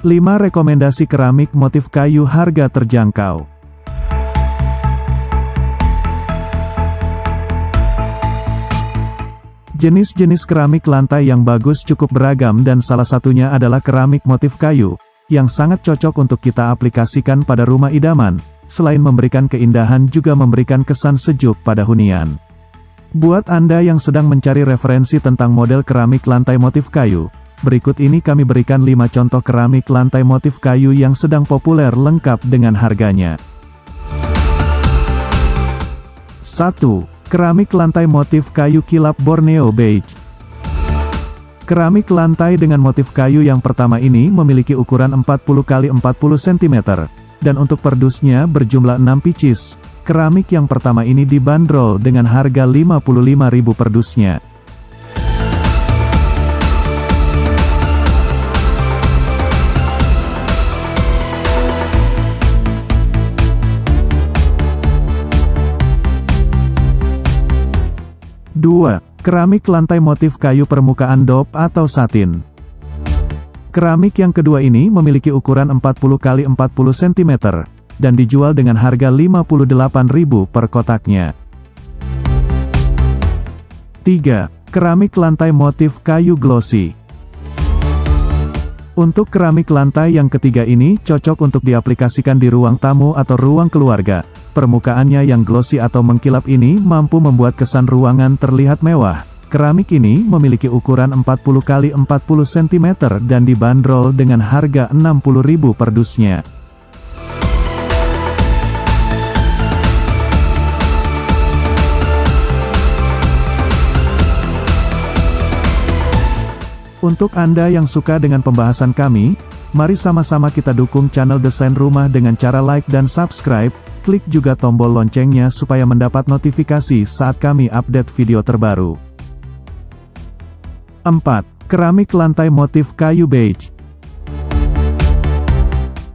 5 rekomendasi keramik motif kayu harga terjangkau. Jenis-jenis keramik lantai yang bagus cukup beragam dan salah satunya adalah keramik motif kayu, yang sangat cocok untuk kita aplikasikan pada rumah idaman, selain memberikan keindahan juga memberikan kesan sejuk pada hunian. Buat Anda yang sedang mencari referensi tentang model keramik lantai motif kayu, berikut ini kami berikan 5 contoh keramik lantai motif kayu yang sedang populer lengkap dengan harganya. 1. Keramik lantai motif kayu kilap Borneo Beige. Keramik lantai dengan motif kayu yang pertama ini memiliki ukuran 40 x 40 cm, dan untuk perdusnya berjumlah 6 pieces. Keramik yang pertama ini dibanderol dengan harga 55.000 perdusnya. 2. Keramik lantai motif kayu permukaan dop atau satin. Keramik yang kedua ini memiliki ukuran 40 x 40 cm, dan dijual dengan harga 58.000 per kotaknya. 3. Keramik lantai motif kayu glossy. Untuk keramik lantai yang ketiga ini cocok untuk diaplikasikan di ruang tamu atau ruang keluarga, Permukaannya yang glossy atau mengkilap ini mampu membuat kesan ruangan terlihat mewah. Keramik ini memiliki ukuran 40 x 40 cm dan dibanderol dengan harga 60.000 per dusnya. Untuk Anda yang suka dengan pembahasan kami, mari sama-sama kita dukung channel Desain Rumah dengan cara like dan subscribe, Klik juga tombol loncengnya supaya mendapat notifikasi saat kami update video terbaru. 4. Keramik lantai motif kayu beige.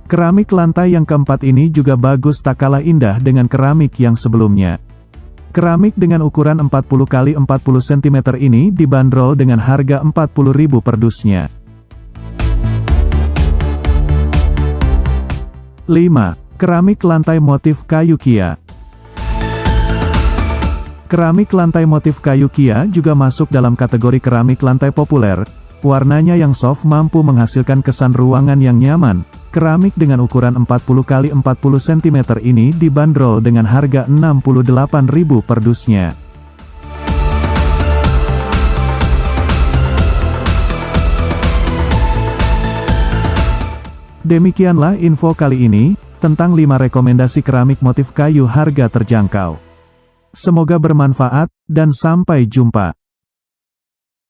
Keramik lantai yang keempat ini juga bagus tak kalah indah dengan keramik yang sebelumnya. Keramik dengan ukuran 40 x 40 cm ini dibanderol dengan harga 40.000 per dusnya. 5. Keramik lantai motif kayu Kia Keramik lantai motif kayu Kia juga masuk dalam kategori keramik lantai populer, warnanya yang soft mampu menghasilkan kesan ruangan yang nyaman. Keramik dengan ukuran 40 x 40 cm ini dibanderol dengan harga 68.000 per dusnya. Demikianlah info kali ini, tentang 5 rekomendasi keramik motif kayu harga terjangkau. Semoga bermanfaat, dan sampai jumpa.